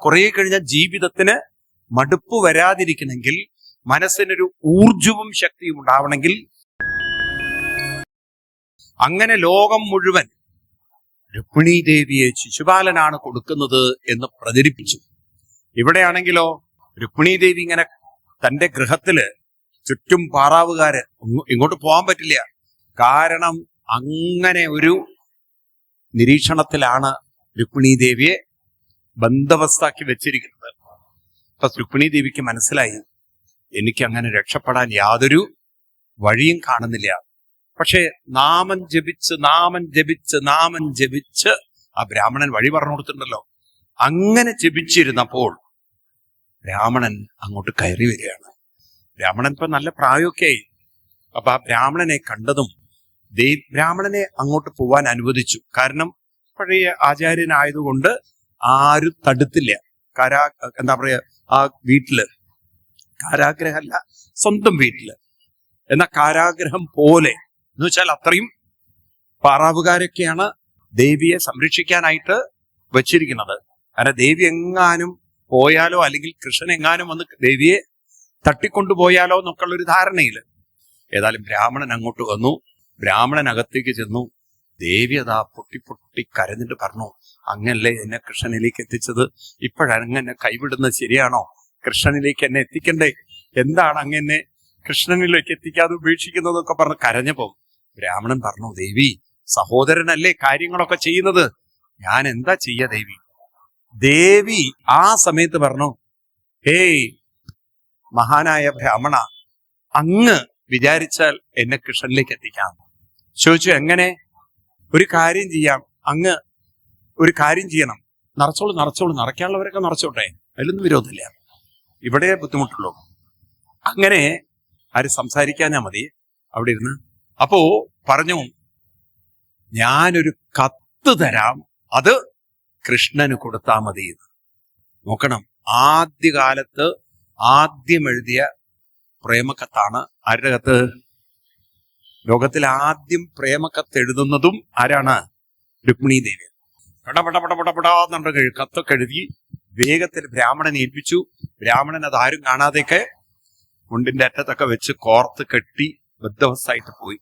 കുറെ കഴിഞ്ഞ ജീവിതത്തിന് മടുപ്പ് വരാതിരിക്കണമെങ്കിൽ മനസ്സിനൊരു ഊർജവും ശക്തിയും ഉണ്ടാവണമെങ്കിൽ അങ്ങനെ ലോകം മുഴുവൻ രുക്മിണി ദേവിയെ ശിശുപാലനാണ് കൊടുക്കുന്നത് എന്ന് പ്രചരിപ്പിച്ചു. ഇവിടെയാണെങ്കിലോ രുക്മിണി ദേവി ഇങ്ങനെ തന്റെ ഗൃഹത്തിൽ ചുറ്റും പാറാവുകാര് ഇങ്ങോട്ട് പോകാൻ പറ്റില്ല. കാരണം അങ്ങനെ ഒരു നിരീക്ഷണത്തിലാണ് രുക്മിണി ദേവിയെ ബന്ധവസ്ഥാക്കി വെച്ചിരിക്കുന്നത്. അപ്പൊ രുക്മിണി ദേവിക്ക് മനസ്സിലായി എനിക്ക് അങ്ങനെ രക്ഷപ്പെടാൻ യാതൊരു വഴിയും കാണുന്നില്ല. പക്ഷേ നാമൻ ജപിച്ച് നാമൻ ജപിച്ച് നാമൻ ജപിച്ച് ആ ബ്രാഹ്മണൻ വഴി പറഞ്ഞു കൊടുത്തിട്ടുണ്ടല്ലോ. അങ്ങനെ ജപിച്ചിരുന്നപ്പോൾ ബ്രാഹ്മണൻ അങ്ങോട്ട് കയറി വരികയാണ്. ബ്രാഹ്മണൻ ഇപ്പൊ നല്ല പ്രായമൊക്കെ ആയി അപ്പൊ ആ ബ്രാഹ്മണനെ കണ്ടതും ബ്രാഹ്മണനെ അങ്ങോട്ട് പോവാൻ അനുവദിച്ചു. കാരണം പഴയ ആചാര്യനായതുകൊണ്ട് ആരും തടുത്തില്ല. കരാ എന്താ പറയാ ആ വീട്ടിൽ. കാരാഗ്രഹമല്ല സ്വന്തം വീട്ടിൽ. എന്നാ കാരാഗ്രഹം പോലെ. എന്ന് വെച്ചാൽ അത്രയും പാറാവുകാരൊക്കെയാണ് ദേവിയെ സംരക്ഷിക്കാനായിട്ട് വച്ചിരിക്കുന്നത്. കാരണം ദേവി എങ്ങാനും പോയാലോ അല്ലെങ്കിൽ കൃഷ്ണൻ എങ്ങാനും വന്ന് ദേവിയെ തട്ടിക്കൊണ്ടുപോയാലോ എന്നൊക്കെയുള്ള ഒരു ധാരണയിൽ. ഏതായാലും ബ്രാഹ്മണൻ അങ്ങോട്ട് വന്നു. ബ്രാഹ്മണൻ അകത്തേക്ക് ചെന്നു. ദേവി അതാ പൊട്ടി പൊട്ടി കരഞ്ഞിട്ട് പറഞ്ഞു അങ്ങല്ലേ എന്നെ കൃഷ്ണനിലേക്ക് എത്തിച്ചത്? ഇപ്പോഴങ്ങനെ കൈവിടുന്നത് ശരിയാണോ? കൃഷ്ണനിലേക്ക് എന്നെ എത്തിക്കണ്ടേ? എന്താണ് അങ്ങനെ കൃഷ്ണനിലേക്ക് എത്തിക്കാതെ ഉപേക്ഷിക്കുന്നതൊക്കെ പറഞ്ഞ് കരഞ്ഞപ്പോ ബ്രാഹ്മണൻ പറഞ്ഞു ദേവി സഹോദരനല്ലേ കാര്യങ്ങളൊക്കെ ചെയ്യുന്നത്? ഞാൻ എന്താ ചെയ്യ ദേവി? ദേവി ആ സമയത്ത് പറഞ്ഞു ഹേയ് മഹാനായ ബ്രാഹ്മണ അങ്ങ് വിചാരിച്ചാൽ എന്നെ കൃഷ്ണനിലേക്ക് എത്തിക്കാം. ചോദിച്ചു എങ്ങനെ? ഒരു കാര്യം ചെയ്യാം. അങ്ങ് ഒരു കാര്യം ചെയ്യണം. നിറച്ചോളൂ നിറച്ചോളൂ. നിറയ്ക്കാനുള്ളവരൊക്കെ നിറച്ചോട്ടെ. അതിലൊന്നും വിരോധമില്ല. ഇവിടെ ബുദ്ധിമുട്ടുള്ളൂ. അങ്ങനെ ആര് സംസാരിക്കാനാ മതി. അവിടെ ഇരുന്ന്. അപ്പോ പറഞ്ഞു ഞാനൊരു കത്ത് തരാം. അത് കൃഷ്ണന് കൊടുത്താ മതി എന്ന്. നോക്കണം. ആദ്യകാലത്ത് ആദ്യം എഴുതിയ പ്രേമക്കത്താണ് ആരുടെ കത്ത്? ലോകത്തിൽ ആദ്യം പ്രേമക്കത്ത് എഴുതുന്നതും ആരാണ്? രുക്മിണി ദേവി പടപട പടപടപടാന്നുണ്ട് കഴി- കത്തൊക്കെ എഴുതി വേഗത്തിൽ ബ്രാഹ്മണനെ ഏൽപ്പിച്ചു. ബ്രാഹ്മണൻ അതാരും കാണാതെയൊക്കെ മുണ്ടിന്റെ അറ്റത്തൊക്കെ വെച്ച് കോർത്ത് കെട്ടി ബദ്ധവസ്ഥായിട്ട് പോയി.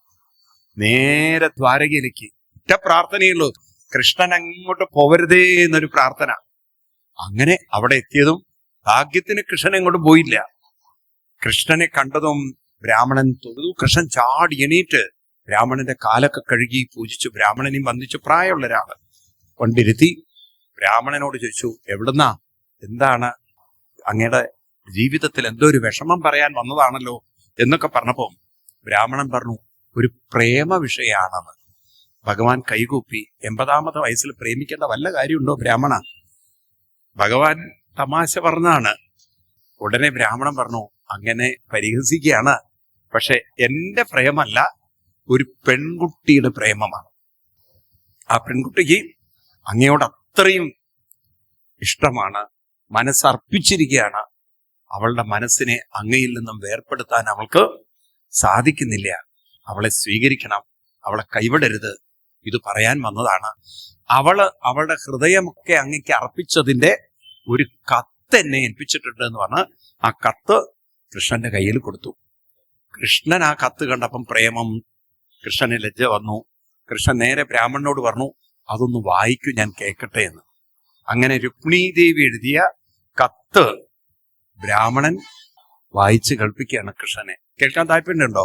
നേരെ ദ്വാരകയിലേക്ക്. ഒറ്റ പ്രാർത്ഥനയുള്ളൂ കൃഷ്ണൻ അങ്ങോട്ട് പോവരുതേ എന്നൊരു പ്രാർത്ഥന. അങ്ങനെ അവിടെ എത്തിയതും ഭാഗ്യത്തിന് കൃഷ്ണൻ എങ്ങോട്ടും പോയില്ല. കൃഷ്ണനെ കണ്ടതും ബ്രാഹ്മണൻ തൊഴുതു. കൃഷ്ണൻ ചാടി എണീറ്റ് ബ്രാഹ്മണന്റെ കാലൊക്കെ കഴുകി പൂജിച്ചു. ബ്രാഹ്മണനെയും വന്ദിച്ചു. പ്രായമുള്ള ഒരാൾ. കൊണ്ടിരുത്തി ബ്രാഹ്മണനോട് ചോദിച്ചു എവിടുന്നാ? എന്താണ്? അങ്ങയുടെ ജീവിതത്തിൽ എന്തോ ഒരു വിഷമം പറയാൻ വന്നതാണല്ലോ? എന്നൊക്കെ പറഞ്ഞപ്പോൾ ബ്രാഹ്മണൻ പറഞ്ഞു ഒരു പ്രേമ വിഷയാണെന്ന് ഭഗവാൻ കൈകൂപ്പി എൺപതാമത്തെ വയസ്സിൽ പ്രേമിക്കേണ്ട വല്ല കാര്യമുണ്ടോ ബ്രാഹ്മണ? ഭഗവാൻ തമാശ പറഞ്ഞാണ് ഉടനെ ബ്രാഹ്മണൻ പറഞ്ഞു അങ്ങനെ പരിഹസിക്കുകയാണ്. പക്ഷെ എന്റെ പ്രേമല്ല ഒരു പെൺകുട്ടിയുടെ പ്രേമമാണ്. ആ പെൺകുട്ടിക്ക് അങ്ങയോട് അത്രയും ഇഷ്ടമാണ് മനസ്സർപ്പിച്ചിരിക്കുകയാണ്. അവളുടെ മനസ്സിനെ അങ്ങയിൽ നിന്നും വേർപ്പെടുത്താൻ അവൾക്ക് സാധിക്കുന്നില്ല. അവളെ സ്വീകരിക്കണം അവളെ കൈവിടരുത് ഇത് പറയാൻ വന്നതാണ്. അവൾ അവളുടെ ഹൃദയമൊക്കെ അങ്ങക്ക് അർപ്പിച്ചതിന്റെ ഒരു കത്ത് എന്നെ ഏൽപ്പിച്ചിട്ടുണ്ട് എന്ന് പറഞ്ഞ് ആ കത്ത് കൃഷ്ണന്റെ കയ്യിൽ കൊടുത്തു. കൃഷ്ണൻ ആ കത്ത് കണ്ടപ്പം പ്രേമം കൃഷ്ണന് ലജ്ജ വന്നു. കൃഷ്ണൻ നേരെ ബ്രാഹ്മണനോട് പറഞ്ഞു അതൊന്ന് വായിക്കൂ ഞാൻ കേൾക്കട്ടെ എന്ന്. അങ്ങനെ രുക്മിണി ദേവി എഴുതിയ കത്ത് ബ്രാഹ്മണൻ വായിച്ച് കേൾപ്പിക്കുകയാണ് കൃഷ്ണനെ. കേൾക്കാൻ താല്പര്യമുണ്ടോ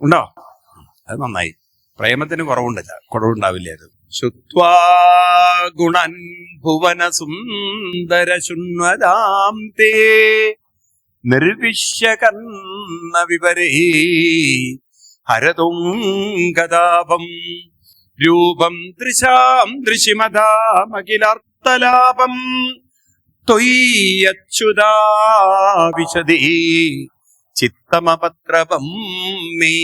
ഉണ്ടോ? അത് നന്നായി. പ്രേമത്തിന് കുറവുണ്ടില്ല കുറവുണ്ടാവില്ലായിരുന്നു ശുത്വാ ഗുണൻ ഭുവന സുന്ദര ശുണ്വതാം തേ നിർവിശ്യകന്ന ഹരതുങ്കതാപം രൂപം ദൃശാം ദൃശിമതാമഖിലാർത്തലാപം ത്വയ്യച്യുതാ വിശദീ ചിത്തമപത്രപം മേ.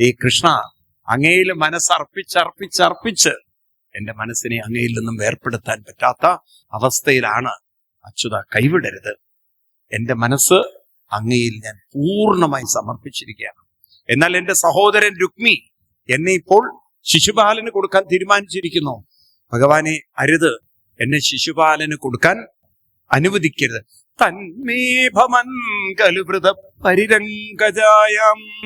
ഈ കൃഷ്ണ അങ്ങയിൽ മനസ്സർപ്പിച്ചർപ്പിച്ചർപ്പിച്ച് എന്റെ മനസ്സിനെ അങ്ങയിൽ നിന്നും വേർപ്പെടുത്താൻ പറ്റാത്ത അവസ്ഥയിലാണ് അച്യുത കൈവിടരുത്. എന്റെ മനസ്സ് അങ്ങയിൽ ഞാൻ പൂർണമായി സമർപ്പിച്ചിരിക്കുകയാണ്. എന്നാൽ എന്റെ സഹോദരൻ രുക്മി എന്നെ ഇപ്പോൾ ശിശുപാലന് കൊടുക്കാൻ തീരുമാനിച്ചിരിക്കുന്നു. ഭഗവാനെ അരുത്. എന്നെ ശിശുപാലന് കൊടുക്കാൻ അനുവദിക്കരുത്. തന്മേ ഭമൻ കലുവൃത പരിരംഗജായം.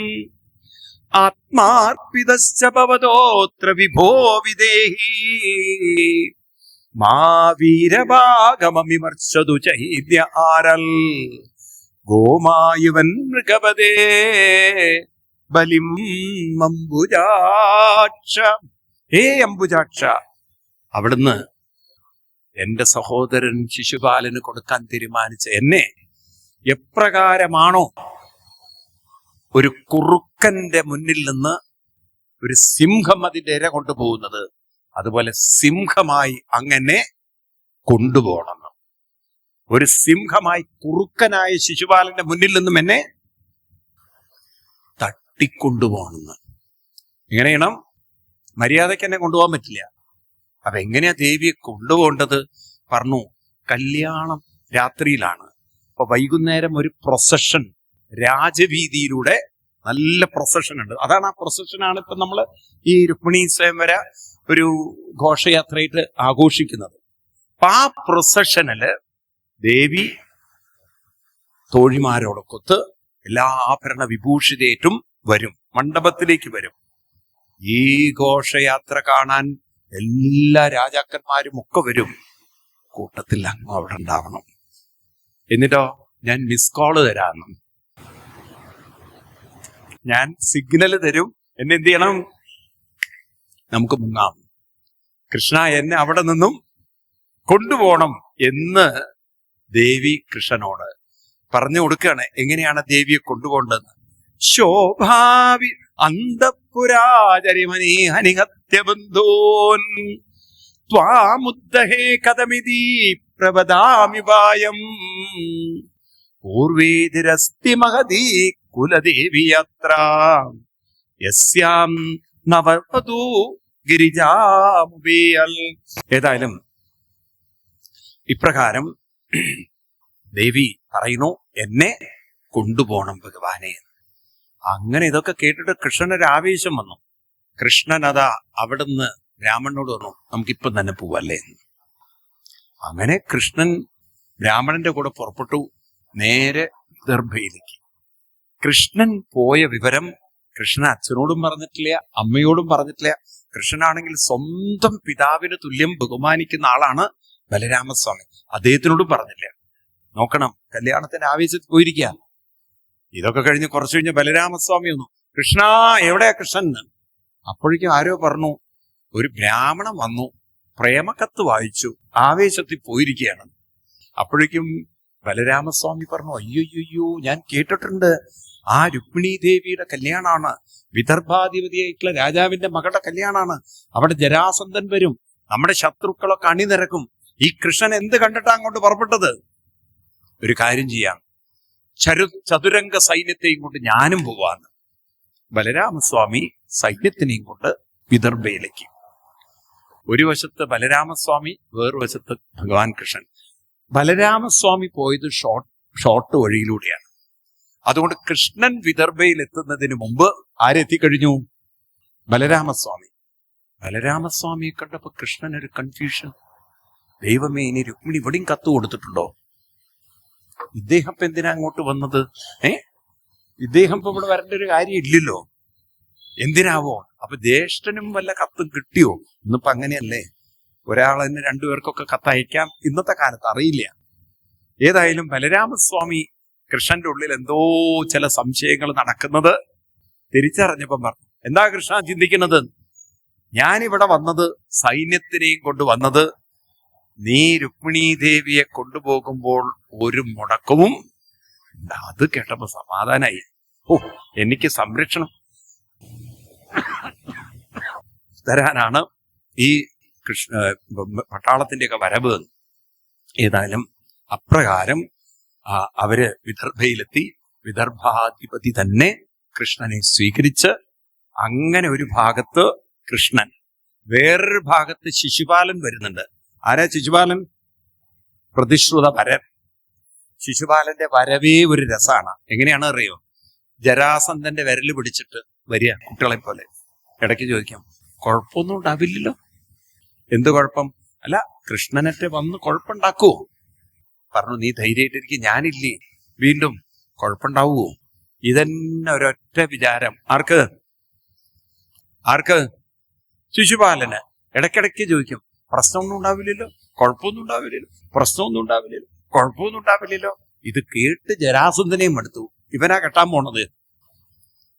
ആത്മാർപ്പിതശ്ചവതോത്ര വിഭോ വിദേഹി. മാ വീരഭാഗമമിമർശതു ചൈദ്യ ആരൽ. ഗോമായുവൻ മൃഗപതേ. ബലിം അംബുജാക്ഷ. ഹേ അംബുജാക്ഷ. അവിടുന്ന് എന്റെ സഹോദരൻ ശിശുപാലന് കൊടുക്കാൻ തീരുമാനിച്ച എന്നെ എപ്രകാരമാണോ ഒരു കുറുക്കന്റെ മുന്നിൽ നിന്ന് ഒരു സിംഹം അതിന്റെ ഇര കൊണ്ടുപോകുന്നത് അതുപോലെ സിംഹമായി അങ്ങനെ കൊണ്ടുപോകണം. ഒരു സിംഹമായി കുറുക്കനായ ശിശുപാലന്റെ മുന്നിൽ നിന്നും എന്നെ തട്ടിക്കൊണ്ടുപോകണമെന്ന്. എങ്ങനെ ചെയ്യണം മര്യാദയ്ക്ക് എന്നെ കൊണ്ടുപോകാൻ പറ്റില്ല. അപ്പൊ എങ്ങനെയാ ദേവിയെ കൊണ്ടുപോകേണ്ടത്? പറഞ്ഞു കല്യാണം രാത്രിയിലാണ്. അപ്പൊ വൈകുന്നേരം ഒരു പ്രൊസഷൻ രാജവീതിയിലൂടെ നല്ല പ്രൊസഷൻ ഉണ്ട്. അതാണ് ആ പ്രൊസഷനാണ് ഇപ്പൊ നമ്മൾ ഈ രുക്മിണി സ്വയംവര ഒരു ഘോഷയാത്രയായിട്ട് ആഘോഷിക്കുന്നത്. അപ്പൊ ആ പ്രൊസഷനിൽ ദേവി തോഴിമാരോടൊക്കൊത്ത് എല്ലാ ആഭരണ വിഭൂഷിതേറ്റും വരും മണ്ഡപത്തിലേക്ക് വരും. ഈ ഘോഷയാത്ര കാണാൻ എല്ലാ രാജാക്കന്മാരും ഒക്കെ വരും. കൂട്ടത്തിൽ അങ്ങ് അവിടെ ഉണ്ടാവണം. എന്നിട്ടോ ഞാൻ മിസ് കോൾ തരാമെന്നും ഞാൻ സിഗ്നൽ തരും. എന്നെ എന്ത് ചെയ്യണം? നമുക്ക് മുങ്ങാം. കൃഷ്ണ എന്നെ അവിടെ നിന്നും കൊണ്ടുപോകണം എന്ന് ദേവി കൃഷ്ണനോട് പറഞ്ഞു കൊടുക്കുകയാണ്. എങ്ങനെയാണ് ദേവിയെ കൊണ്ടുപോകേണ്ടതെന്ന്? ശോഭാവി അന്തപുരാചരിമണി ഹനിഹത്യബന്ധോൻ. ത്വാമുദ്ധഹേ കഥമിതി പ്രവദാമി വായം പൂർവേതിരസ്തി മഹതി കുലദേവി യാത്ര യസ്യാം നവതു ഗിരിജാമുബിയൽ ഏതായാലും ഇപ്രകാരം ദേവി പറയുന്നു എന്നെ കൊണ്ടുപോകണം ഭഗവാനെ അങ്ങനെ ഇതൊക്കെ കേട്ടിട്ട് കൃഷ്ണനൊരു ആവേശം വന്നു. കൃഷ്ണൻ അതാ അവിടുന്ന് ബ്രാഹ്മണനോട് പറഞ്ഞു നമുക്കിപ്പം തന്നെ പോവല്ലേ? എന്ന്. അങ്ങനെ കൃഷ്ണൻ ബ്രാഹ്മണന്റെ കൂടെ പുറപ്പെട്ടു. നേരെ വിദർഭയിലേക്ക് കൃഷ്ണൻ പോയ വിവരം കൃഷ്ണൻ അച്ഛനോടും പറഞ്ഞിട്ടില്ല അമ്മയോടും പറഞ്ഞിട്ടില്ല. കൃഷ്ണനാണെങ്കിൽ സ്വന്തം പിതാവിന് തുല്യം ബഹുമാനിക്കുന്ന ആളാണ് ബലരാമസ്വാമി. അദ്ദേഹത്തിനോടും പറഞ്ഞില്ല. നോക്കണം കല്യാണത്തിന്റെ ആവേശത്തിൽ പോയിരിക്കുക ഇതൊക്കെ കഴിഞ്ഞ് കുറച്ചു കഴിഞ്ഞ് ബലരാമസ്വാമി വന്നു. കൃഷ്ണ എവിടെയാ കൃഷ്ണൻ അപ്പോഴേക്കും ആരോ പറഞ്ഞു ഒരു ബ്രാഹ്മണൻ വന്നു പ്രേമക്കത്ത് വായിച്ചു ആവേശത്തിൽ പോയിരിക്കുകയാണ്. അപ്പോഴേക്കും ബലരാമസ്വാമി പറഞ്ഞു അയ്യോയ്യോ ഞാൻ കേട്ടിട്ടുണ്ട് ആ രുക്മിണി ദേവിയുടെ കല്യാണമാണ് വിദർഭാധിപതിയായിട്ടുള്ള രാജാവിന്റെ മകളുടെ കല്യാണമാണ് അവിടെ ജരാസന്ധൻ വരും നമ്മുടെ ശത്രുക്കളൊക്കെ അണിനിരക്കും ഈ കൃഷ്ണൻ എന്ത് കണ്ടിട്ടാ അങ്ങോട്ട് പുറപ്പെട്ടത്? ഒരു കാര്യം ചെയ്യാം ചരു ചതുരംഗ സൈന്യത്തെയും കൊണ്ട് ഞാനും പോവാന്ന്. ബലരാമസ്വാമി സൈന്യത്തിനെയും കൊണ്ട് വിദർഭയിലേക്ക്. ഒരു വശത്ത് ബലരാമസ്വാമി വേറൊരു വശത്ത് ഭഗവാൻ കൃഷ്ണൻ. ബലരാമസ്വാമി പോയത് ഷോർട്ട് ഷോർട്ട് വഴിയിലൂടെയാണ്. അതുകൊണ്ട് കൃഷ്ണൻ വിദർഭയിൽ എത്തുന്നതിന് മുമ്പ് ആരെത്തിക്കഴിഞ്ഞു? ബലരാമസ്വാമി. ബലരാമസ്വാമിയെ കണ്ടപ്പോ കൃഷ്ണൻ ഒരു കൺഫ്യൂഷൻ ദൈവമേ ഇനി രുക്മിണി ഇവിടെയും കത്ത് കൊടുത്തിട്ടുണ്ടോ? ഇദ്ദേഹം ഇപ്പൊ എന്തിനാ അങ്ങോട്ട് വന്നത്? ഏ? ഇദ്ദേഹം ഇപ്പൊ ഇവിടെ വരേണ്ട ഒരു കാര്യം ഇല്ലല്ലോ. എന്തിനാവോ? അപ്പൊ ജ്യേഷ്ഠനും വല്ല കത്തും കിട്ടിയോ? ഇന്നിപ്പോ അങ്ങനെയല്ലേ? ഒരാൾ തന്നെ രണ്ടുപേർക്കൊക്കെ കത്ത് അയക്കാം. ഇന്നത്തെ കാലത്ത് അറിയില്ല. ഏതായാലും ബലരാമസ്വാമി കൃഷ്ണന്റെ ഉള്ളിൽ എന്തോ ചില സംശയങ്ങൾ നടക്കുന്നത് തിരിച്ചറിഞ്ഞപ്പം പറഞ്ഞു എന്താ കൃഷ്ണ ചിന്തിക്കുന്നത്? ഞാനിവിടെ വന്നത് സൈന്യത്തിനെയും കൊണ്ട് വന്നത് നീ രുക്മിണി ദേവിയെ കൊണ്ടുപോകുമ്പോൾ ഒരു മുടക്കവും. അത് കേട്ടപ്പോ സമാധാനായി. ഓ എനിക്ക് സംരക്ഷണം തരാനാണ് ഈ കൃഷ്ണ പട്ടാളത്തിന്റെയൊക്കെ വരവ്. ഏതായാലും അപ്രകാരം അവർ വിദർഭയിലെത്തി. വിദർഭാധിപതി തന്നെ കൃഷ്ണനെ സ്വീകരിച്ച് അങ്ങനെ ഒരു ഭാഗത്ത് കൃഷ്ണൻ വേറൊരു ഭാഗത്ത് ശിശുപാലൻ വരുന്നുണ്ട്. ആരാ ശിശുപാലൻ? പ്രതിശ്രുത വരൻ ശിശുപാലന്റെ വരവേ ഒരു രസാണ് എങ്ങനെയാണ് അറിയോ? ജരാസന്ധന്റെ വിരൽ പിടിച്ചിട്ട് വരിക കുട്ടികളെ പോലെ ഇടയ്ക്ക് ചോദിക്കാം കുഴപ്പമൊന്നും ഉണ്ടാവില്ലല്ലോ? എന്ത് കുഴപ്പം? അല്ല കൃഷ്ണനറ്റെ വന്ന് കുഴപ്പമുണ്ടാക്കുവോ പറഞ്ഞു നീ ധൈര്യമായിട്ടിരിക്കും ഞാനില്ലേ. വീണ്ടും കുഴപ്പമുണ്ടാവുമോ ഇതന്നെ ഒരൊറ്റ വിചാരം. ആർക്ക്? ആർക്ക്? ശിശുപാലന്. ഇടയ്ക്കിടയ്ക്ക് ചോദിക്കും പ്രശ്നമൊന്നും ഉണ്ടാവില്ലല്ലോ കുഴപ്പമൊന്നും ഉണ്ടാവില്ലല്ലോ പ്രശ്നമൊന്നും ഉണ്ടാവില്ലല്ലോ കുഴപ്പമൊന്നും ഉണ്ടാവില്ലല്ലോ. ഇത് കേട്ട് ജരാസന്ധനെയും എടുത്തു ഇവനാ കെട്ടാൻ പോണത്.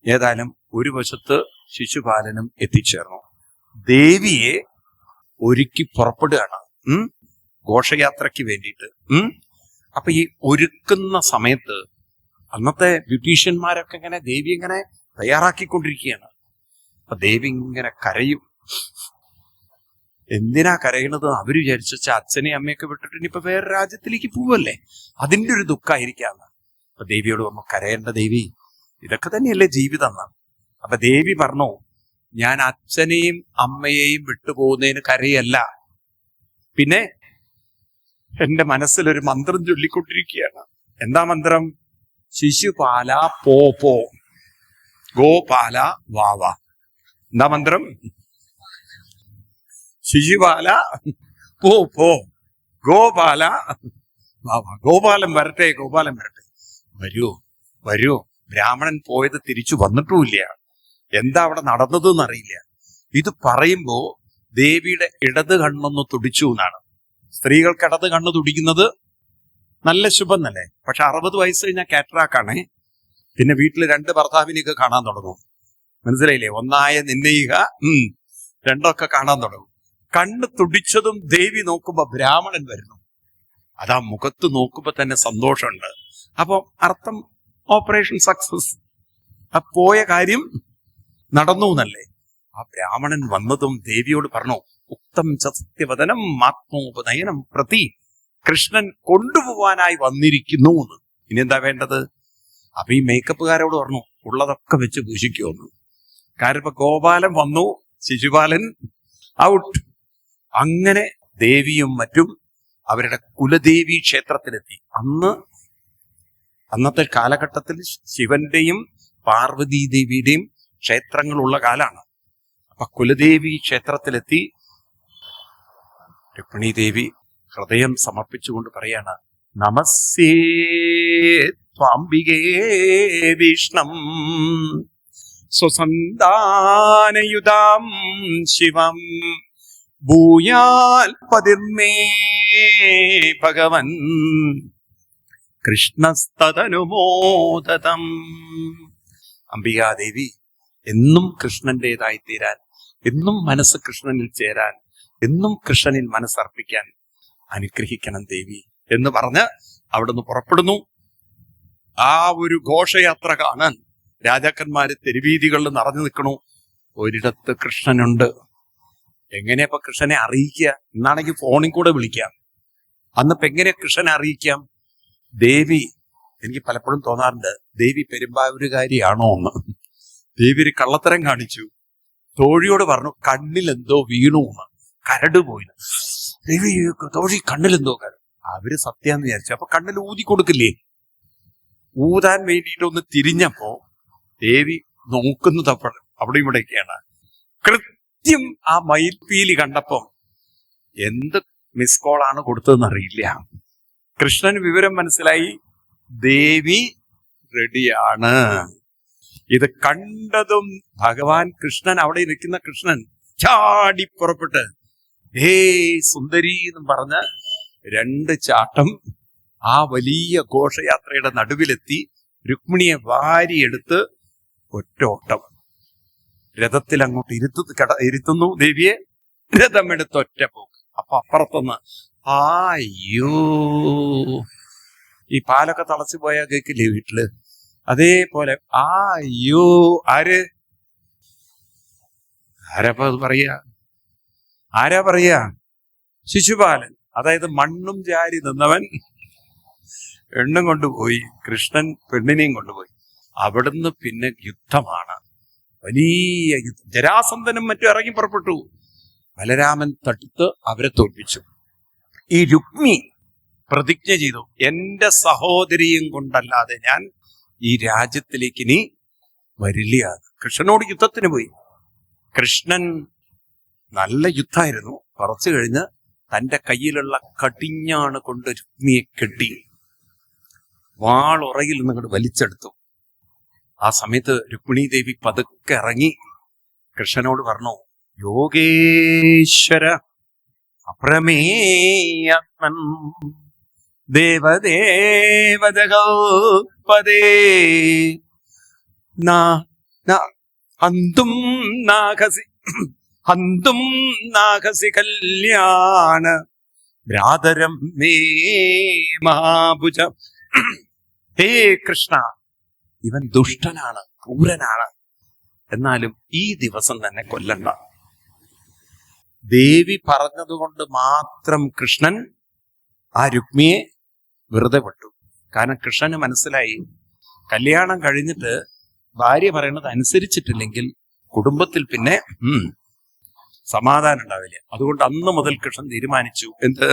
ഏതായാലും ഒരു വശത്ത് ശിശുപാലനും എത്തിച്ചേർന്നു. ദേവിയെ ഒരുക്കി പുറപ്പെടുകയാണ്. ഘോഷയാത്രയ്ക്ക് വേണ്ടിയിട്ട്. അപ്പൊ ഈ ഒരുക്കുന്ന സമയത്ത് അന്നത്തെ ബ്യൂട്ടീഷ്യന്മാരൊക്കെ ഇങ്ങനെ ദേവി ഇങ്ങനെ തയ്യാറാക്കിക്കൊണ്ടിരിക്കുകയാണ്. അപ്പൊ ദേവി ഇങ്ങനെ കരയും. എന്തിനാ കരയണത്? അവർ വിചാരിച്ച അച്ഛനെയും അമ്മയൊക്കെ വിട്ടിട്ട് ഇനിയിപ്പോ വേറെ രാജ്യത്തിലേക്ക് പോവല്ലേ? അതിന്റെ ഒരു ദുഃഖമായിരിക്കാം അപ്പൊ ദേവിയോട് പറഞ്ഞു കരയേണ്ട ദേവി ഇതൊക്കെ തന്നെയല്ലേ ജീവിതം. എന്നാണ് അപ്പൊ ദേവി പറഞ്ഞു ഞാൻ അച്ഛനെയും അമ്മയെയും വിട്ടുപോകുന്നതിന് കരയല്ല. പിന്നെ എന്റെ മനസ്സിലൊരു മന്ത്രം ചൊല്ലിക്കൊണ്ടിരിക്കുകയാണ്. എന്താ മന്ത്രം? ശിശുപാല പോ പോ. ഗോപാല വാവ എന്താ മന്ത്രം? ശിശുപാല പോ പോ ഗോപാല. ഗോപാലം വരട്ടെ ഗോപാലൻ വരട്ടെ. വരൂ വരൂ. ബ്രാഹ്മണൻ പോയത് തിരിച്ചു വന്നിട്ടുമില്ല. എന്താ അവിടെ നടന്നതെന്ന് അറിയില്ല ഇത് പറയുമ്പോ ദേവിയുടെ ഇടത് കണ്ണൊന്ന് തുടിച്ചു എന്നാണ്. സ്ത്രീകൾക്ക് ഇടത് കണ്ണ് തുടിക്കുന്നത് നല്ല ശുഭം തന്നെ പക്ഷെ അറുപത് വയസ്സ് കഴിഞ്ഞാൽ കാറ്ററാക്കാണേ. പിന്നെ വീട്ടിൽ രണ്ട് ഭർത്താവിനെയൊക്കെ കാണാൻ തുടങ്ങും. മനസ്സിലായില്ലേ? ഒന്നായ നിന്നയിക ഉം രണ്ടൊക്കെ കാണാൻ തുടങ്ങും. കണ്ണ് തുടിച്ചതും ദേവി നോക്കുമ്പോ ബ്രാഹ്മണൻ വരുന്നു. അതാ മുഖത്ത് നോക്കുമ്പോ തന്നെ സന്തോഷമുണ്ട്. അപ്പൊ അർത്ഥം ഓപ്പറേഷൻ സക്സസ്. ആ പോയ കാര്യം നടന്നു എന്നല്ലേ? ആ ബ്രാഹ്മണൻ വന്നതും ദേവിയോട് പറഞ്ഞു ഉക്തം സത്യവദനം ആത്മോപനയനം പ്രതി കൃഷ്ണൻ കൊണ്ടുപോവാനായി വന്നിരിക്കുന്നു എന്ന്. ഇനി എന്താ വേണ്ടത്? അപ്പൊ ഈ മേക്കപ്പുകാരോട് പറഞ്ഞു ഉള്ളതൊക്കെ വെച്ച് പൂശിക്കുമെന്ന് കാരണം ഇപ്പൊ ഗോപാലൻ വന്നു ശിശുപാലൻ ഔട്ട് അങ്ങനെ ദേവിയും മറ്റും അവരുടെ കുലദേവി ക്ഷേത്രത്തിലെത്തി. അന്ന് അന്നത്തെ കാലഘട്ടത്തിൽ ശിവന്റെയും പാർവതി ദേവിയുടെയും ക്ഷേത്രങ്ങളുള്ള കാലാണ്. അപ്പൊ കുലദേവി ക്ഷേത്രത്തിലെത്തി. രുക്മിണി ദേവി ഹൃദയം സമർപ്പിച്ചുകൊണ്ട് പറയാണ് നമസ്സേ ത്വാംബികേ വിഷ്ണം സ്വസന്താനയുതാം ശിവം ഭൂയാൽ പതിർന്നേ ഭഗവൻ. കൃഷ്ണസ്തനുമോദതം അംബികാദേവി എന്നും കൃഷ്ണന്റേതായി തീരാൻ എന്നും മനസ്സ് കൃഷ്ണനിൽ ചേരാൻ എന്നും കൃഷ്ണനിൽ മനസ്സർപ്പിക്കാൻ അനുഗ്രഹിക്കണം ദേവി എന്ന് പറഞ്ഞ് അവിടുന്ന് പുറപ്പെടുന്നു. ആ ഒരു ഘോഷയാത്ര കാണാൻ രാജാക്കന്മാര് തെരുവീതികളിൽ നിറഞ്ഞു നിൽക്കണു. ഒരിടത്ത് കൃഷ്ണനുണ്ട് എങ്ങനെയാ കൃഷ്ണനെ അറിയിക്കുക? എന്നാണെങ്കിൽ ഫോണിൽ കൂടെ വിളിക്കാം. അന്നിപ്പോ എങ്ങനെ കൃഷ്ണനെ അറിയിക്കാം? ദേവി എനിക്ക് പലപ്പോഴും തോന്നാറുണ്ട് ദേവി പെരുമ്പാവൂരുകാരിയാണോ എന്ന്. ദേവി ഒരു കള്ളത്തരം കാണിച്ചു. തോഴിയോട് പറഞ്ഞു കണ്ണിൽ എന്തോ വീണു എന്ന്. കരട് പോയി ദേവി തോഴി കണ്ണിൽ എന്തോ കരട്. അവർ സത്യാന്ന് വിചാരിച്ചു. അപ്പൊ കണ്ണിൽ ഊതി കൊടുക്കില്ലേ? ഊതാൻ വേണ്ടിയിട്ട് ഒന്ന് തിരിഞ്ഞപ്പോ ദേവി നോക്കുന്നത് അപ്പോൾ അവിടെ ഇവിടെയൊക്കെയാണ്. കൃത്യം ആ മയിൽപ്പീലി കണ്ടപ്പോ എന്ത് മിസ് കോളാണ് കൊടുത്തതെന്ന് അറിയില്ല. കൃഷ്ണന് വിവരം മനസ്സിലായി. ദേവി റെഡിയാണ്. ഇത് കണ്ടതും ഭഗവാൻ കൃഷ്ണൻ അവിടെ നിൽക്കുന്ന കൃഷ്ണൻ ചാടി പുറപ്പെട്ട് ഹേ സുന്ദരി എന്നും പറഞ്ഞ് രണ്ട് ചാട്ടം ആ വലിയ ഘോഷയാത്രയുടെ നടുവിലെത്തി രുക്മിണിയെ വാരിയെടുത്ത് ഒറ്റ ഓട്ടം. രഥത്തിൽ അങ്ങോട്ട് ഇരുത്തു കട ഇരുത്തുന്നു ദേവിയെ. രഥമെടുത്ത് ഒറ്റ പോക്ക്. അപ്പൊ അപ്പുറത്തുനിന്ന് ആയ്യോ ഈ പാലൊക്കെ തളച്ചു പോയാൽ കേക്കില്ലേ വീട്ടിൽ? അതേപോലെ ആയ്യോ ആര്? ആരാപ്പ അത് പറയാ? ആരാ പറയാ? ശിശുപാലൻ. അതായത് മണ്ണും ജാരി നിന്നവൻ എണ്ണും കൊണ്ടുപോയി കൃഷ്ണൻ പെണ്ണിനെയും കൊണ്ടുപോയി. അവിടുന്ന് പിന്നെ യുദ്ധമാണ്. വലിയ യുദ്ധം. ജരാസന്ധനും മറ്റും ഇറങ്ങി പുറപ്പെട്ടു. ബലരാമൻ തടുത്ത് അവരെ തോൽപ്പിച്ചു. ഈ രുക്മി പ്രതിജ്ഞ ചെയ്തു. എന്റെ സഹോദരിയും കൊണ്ടല്ലാതെ ഞാൻ ഈ രാജ്യത്തിലേക്ക് ഇനി വരില്ല. കൃഷ്ണനോട് യുദ്ധത്തിന് പോയി. കൃഷ്ണൻ നല്ല യുദ്ധമായിരുന്നു കുറച്ചു കഴിഞ്ഞ് തന്റെ കയ്യിലുള്ള കടിഞ്ഞാണ് കൊണ്ട് രുക്മിയെ കെട്ടി. വാളുറയിൽ നിങ്ങോട്ട് വലിച്ചെടുത്തു. ആ സമയത്ത് രുക്മിണി ദേവി പതുക്കെ ഇറങ്ങി കൃഷ്ണനോട് പറഞ്ഞു യോഗേശ്വര അപ്രമേയാത്മൻ നാ- ഹന്തും നാഗസി ഹന്തും നാഗസി കല്യാണ ഭ്രാതരം മേ മഹാഭുജ ഹേ കൃഷ്ണ ഇവൻ ദുഷ്ടനാണ് ക്രൂരനാണ്. എന്നാലും ഈ ദിവസം തന്നെ കൊല്ലണ്ട. ദേവി പറഞ്ഞതുകൊണ്ട് മാത്രം കൃഷ്ണൻ ആ രുക്മിയെ വെറുതെ വിട്ടു. കാരണം കൃഷ്ണന് മനസ്സിലായി കല്യാണം കഴിഞ്ഞിട്ട് ഭാര്യ പറയുന്നത് അനുസരിച്ചിട്ടില്ലെങ്കിൽ കുടുംബത്തിൽ പിന്നെ സമാധാനം ഉണ്ടാവില്ല. അതുകൊണ്ട് അന്ന് മുതൽ കൃഷ്ണൻ തീരുമാനിച്ചു. എന്ത്?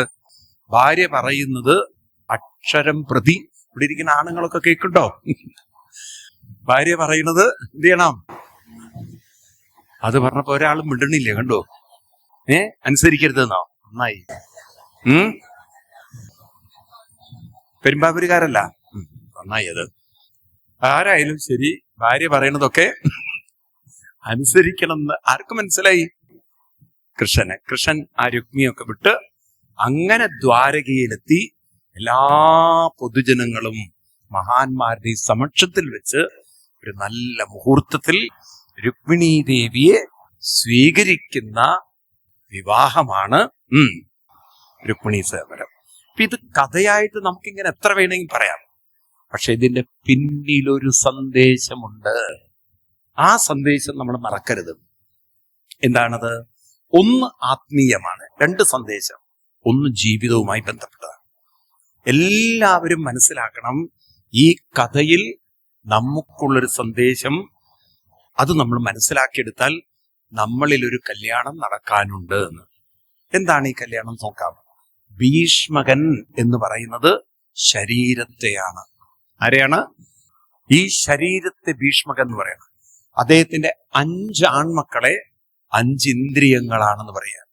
ഭാര്യ പറയുന്നത് അക്ഷരം പ്രതി. ഇവിടെ ഇരിക്കുന്ന ആണുങ്ങളൊക്കെ കേൾക്കുണ്ടോ ഭാര്യ പറയുന്നത് എന്ത് ചെയ്യണം? അത് പറഞ്ഞപ്പോ ഒരാളും മിണ്ടണില്ലേ കണ്ടോ? ഏ? അനുസരിക്കരുതെന്നോ? നന്നായി. ഉം? പെരുമ്പാവൂരുകാരല്ല. നന്നായി അത്. ആരായാലും ശരി ഭാര്യ പറയണതൊക്കെ അനുസരിക്കണം എന്ന് ആർക്ക് മനസ്സിലായി. കൃഷ്ണന് കൃഷ്ണൻ ആ രുക്മിയൊക്കെ വിട്ട് അങ്ങനെ ദ്വാരകയിലെത്തി എല്ലാ പൊതുജനങ്ങളും മഹാന്മാരുടെ സമക്ഷത്തിൽ വെച്ച് ഒരു നല്ല മുഹൂർത്തത്തിൽ രുക്മിണി ദേവിയെ സ്വീകരിക്കുന്ന വിവാഹമാണ് രുക്മിണി സേവനം. അപ്പൊ ഇത് കഥയായിട്ട് നമുക്കിങ്ങനെ എത്ര വേണമെങ്കിൽ പറയാം. പക്ഷെ ഇതിന്റെ പിന്നിലൊരു സന്ദേശമുണ്ട്. ആ സന്ദേശം നമ്മൾ മറക്കരുത്. എന്താണത്? ഒന്ന് ആത്മീയമാണ്. രണ്ട് സന്ദേശം. ഒന്ന് ജീവിതവുമായി ബന്ധപ്പെട്ടതാണ്. എല്ലാവരും മനസ്സിലാക്കണം ഈ കഥയിൽ നമുക്കുള്ളൊരു സന്ദേശം അത് നമ്മൾ മനസ്സിലാക്കിയെടുത്താൽ നമ്മളിൽ ഒരു കല്യാണം നടക്കാനുണ്ട് എന്ന്. എന്താണ് ഈ കല്യാണം നോക്കാം. ഭീഷ്മകൻ എന്ന് പറയുന്നത് ശരീരത്തെയാണ്. ആരെയാണ്? ഈ ശരീരത്തെ ഭീഷ്മകൻ എന്ന് പറയുന്നത് അദ്ദേഹത്തിന്റെ അഞ്ച് ആൺമക്കളെ അഞ്ച് ഇന്ദ്രിയങ്ങളാണെന്ന് പറയാം.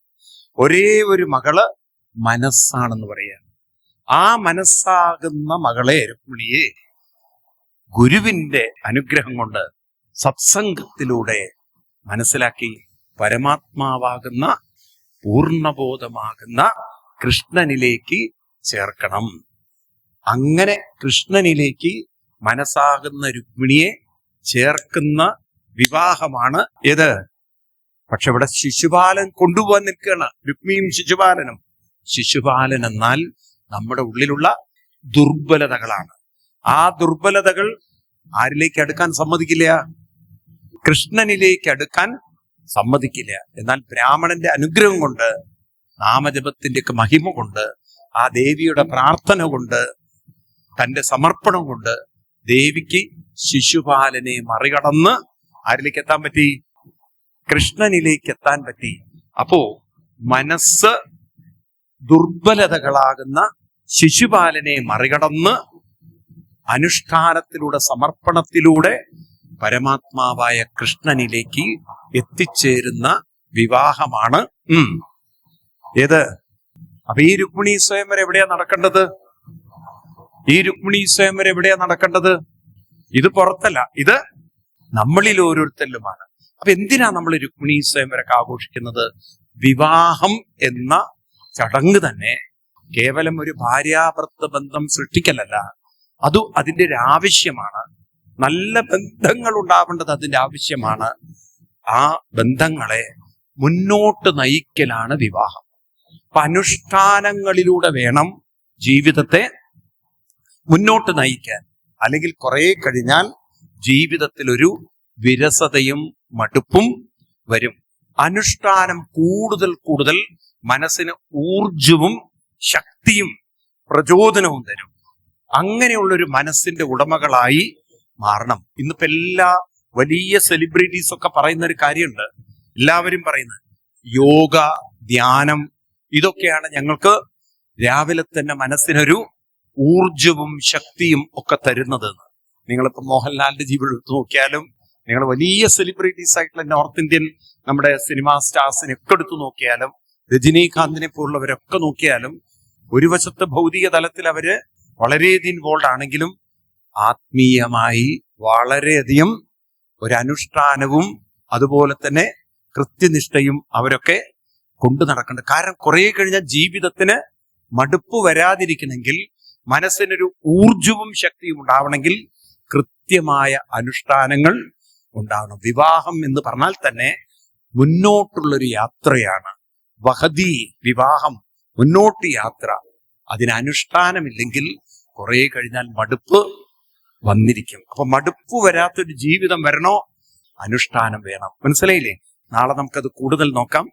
ഒരേ ഒരു മകൾ മനസ്സാണെന്ന് പറയാ. ആ മനസ്സാകുന്ന മകളെ രുക്മിണിയെ ഗുരുവിന്റെ അനുഗ്രഹം കൊണ്ട് സത്സംഗത്തിലൂടെ മനസ്സിലാക്കി പരമാത്മാവാകുന്ന പൂർണബോധമാകുന്ന കൃഷ്ണനിലേക്ക് ചേർക്കണം. അങ്ങനെ കൃഷ്ണനിലേക്ക് മനസ്സാകുന്ന രുക്മിണിയെ ചേർക്കുന്ന വിവാഹമാണ് ഏത് പക്ഷെ ഇവിടെ ശിശുപാലൻ കൊണ്ടുപോകാൻ നിൽക്കുകയാണ്. രുക്മിയും ശിശുപാലനും. ശിശുപാലൻ എന്നാൽ നമ്മുടെ ഉള്ളിലുള്ള ദുർബലതകളാണ്. ആ ദുർബലതകൾ ആരിലേക്ക് അടുക്കാൻ സമ്മതിക്കില്ല? കൃഷ്ണനിലേക്ക് അടുക്കാൻ സമ്മതിക്കില്ല. എന്നാൽ ബ്രാഹ്മണന്റെ അനുഗ്രഹം കൊണ്ട് നാമജപത്തിന്റെ ഒക്കെ മഹിമ കൊണ്ട് ആ ദേവിയുടെ പ്രാർത്ഥന കൊണ്ട് തന്റെ സമർപ്പണം കൊണ്ട് ദേവിക്ക് ശിശുപാലനെ മറികടന്ന് ആരിലേക്ക് എത്താൻ പറ്റി? കൃഷ്ണനിലേക്ക് എത്താൻ പറ്റി. അപ്പോ മനസ്സ് ദുർബലതകളാകുന്ന ശിശുപാലനെ മറികടന്ന് അനുഷ്ഠാനത്തിലൂടെ സമർപ്പണത്തിലൂടെ പരമാത്മാവായ കൃഷ്ണനിലേക്ക് എത്തിച്ചേരുന്ന വിവാഹമാണ് ഉം. ഏത്? അപ്പൊ ഈ രുക്മിണി സ്വയംവരം എവിടെയാ നടക്കേണ്ടത്? ഈ രുക്മിണി സ്വയംവരം എവിടെയാ നടക്കേണ്ടത്? ഇത് പുറത്തല്ല ഇത് നമ്മളിൽ ഓരോരുത്തരിലുമാണ്. അപ്പൊ എന്തിനാ നമ്മൾ രുക്മിണി സ്വയംവരൊക്കെ ആഘോഷിക്കുന്നത്? വിവാഹം എന്ന ചടങ്ങ് തന്നെ കേവലം ഒരു ഭാര്യാഭർത്ത ബന്ധം സൃഷ്ടിക്കലല്ല. അത് അതിന്റെ ഒരു ആവശ്യമാണ് നല്ല ബന്ധങ്ങൾ ഉണ്ടാവേണ്ടത് അതിന്റെ ആവശ്യമാണ്. ആ ബന്ധങ്ങളെ മുന്നോട്ട് നയിക്കലാണ് വിവാഹം. അപ്പൊ അനുഷ്ഠാനങ്ങളിലൂടെ വേണം ജീവിതത്തെ മുന്നോട്ട് നയിക്കാൻ. അല്ലെങ്കിൽ കുറെ കഴിഞ്ഞാൽ ജീവിതത്തിൽ ഒരു വിരസതയും മടുപ്പും വരും. അനുഷ്ഠാനം കൂടുതൽ കൂടുതൽ മനസ്സിന് ഊർജവും ശക്തിയും പ്രചോദനവും തരും. അങ്ങനെയുള്ളൊരു മനസ്സിന്റെ ഉടമകളായി മാറണം. ഇന്നിപ്പോ എല്ലാ വലിയ സെലിബ്രിറ്റീസ് ഒക്കെ പറയുന്ന ഒരു കാര്യമുണ്ട്. എല്ലാവരും പറയുന്നത് യോഗ ധ്യാനം ഇതൊക്കെയാണ് ഞങ്ങൾക്ക് രാവിലെ തന്നെ മനസ്സിനൊരു ഊർജവും ശക്തിയും ഒക്കെ തരുന്നത് നിങ്ങളിപ്പോ മോഹൻലാലിന്റെ ജീവിതം എടുത്തു നോക്കിയാലും നിങ്ങൾ വലിയ സെലിബ്രിറ്റീസ് ആയിട്ടുള്ള നോർത്ത് ഇന്ത്യൻ നമ്മുടെ സിനിമാ സ്റ്റാർസിനെ ഒക്കെ എടുത്തു നോക്കിയാലും രജനീകാന്തിനെ പോലുള്ളവരൊക്കെ നോക്കിയാലും ഒരു വശത്ത് ഭൗതിക തലത്തിൽ അവർ വളരെയധികം ഇൻവോൾവ് ആണെങ്കിലും ആത്മീയമായി വളരെയധികം ഒരനുഷ്ഠാനവും അതുപോലെ തന്നെ കൃത്യനിഷ്ഠയും അവരൊക്കെ കൊണ്ടു നടക്കേണ്ടത് കാരണം കുറെ കഴിഞ്ഞാൽ ജീവിതത്തിന് മടുപ്പ് വരാതിരിക്കണമെങ്കിൽ മനസ്സിനൊരു ഊർജവും ശക്തിയും ഉണ്ടാവണമെങ്കിൽ കൃത്യമായ അനുഷ്ഠാനങ്ങൾ ഉണ്ടാവണം. വിവാഹം എന്ന് പറഞ്ഞാൽ തന്നെ മുന്നോട്ടുള്ളൊരു യാത്രയാണ്. വഹതി വിവാഹം മുന്നോട്ട് യാത്ര. അതിന് അനുഷ്ഠാനമില്ലെങ്കിൽ കുറെ കഴിഞ്ഞാൽ മടുപ്പ് വന്നിരിക്കും. അപ്പൊ മടുപ്പ് വരാത്തൊരു ജീവിതം വരണോ? അനുഷ്ഠാനം വേണം. മനസ്സിലായില്ലേ? നാളെ നമുക്കത് കൂടുതൽ നോക്കാം.